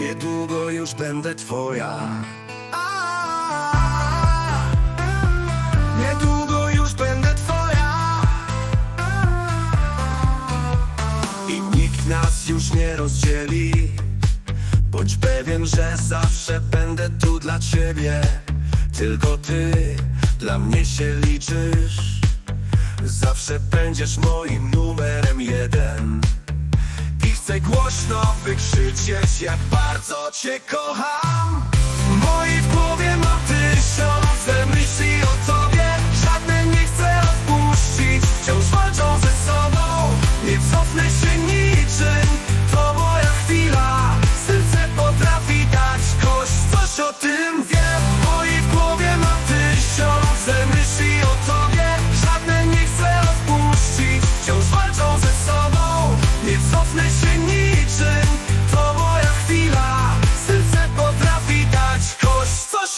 Niedługo już będę twoja. Niedługo już będę twoja. I nikt nas już nie rozdzieli. Bądź pewien, że zawsze będę tu dla ciebie. Tylko ty dla mnie się liczysz. Zawsze będziesz moim numerem jeden chcę głośno wykrzyczeć, jak bardzo cię kocham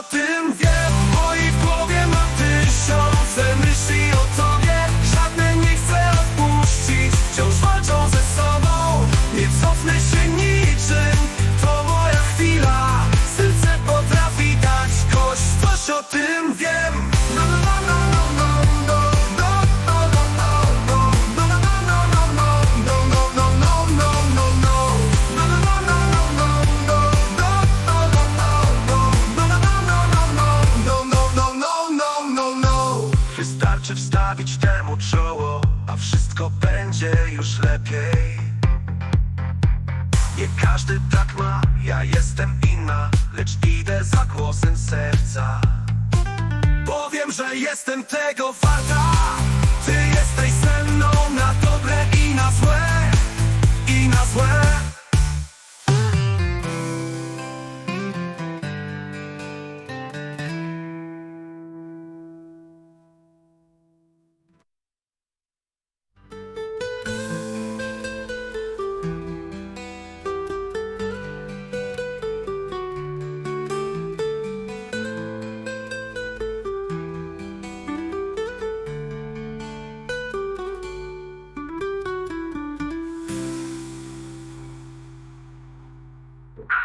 nothing Wstawić temu czoło, a wszystko będzie już lepiej. Nie każdy tak ma, ja jestem inna Lecz idę za głosem serca. Powiem, że jestem tego warta. Ty jesteś ze mną na dobre i na złe I na złe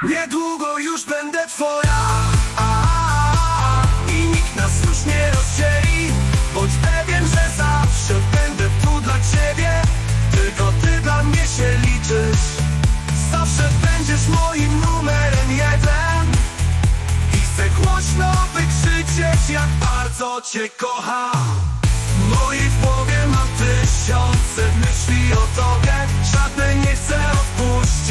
Niedługo już będę twoja. A, a, a, I nikt nas już nie rozdzieli. Bądź pewien, że zawsze będę tu dla ciebie. Tylko ty dla mnie się liczysz. Zawsze będziesz moim numerem jeden. I chcę głośno wykrzyczeć jak bardzo cię kocham. W mojej głowie mam tysiące myśli o tobie. Żadne nie chcę odpuścić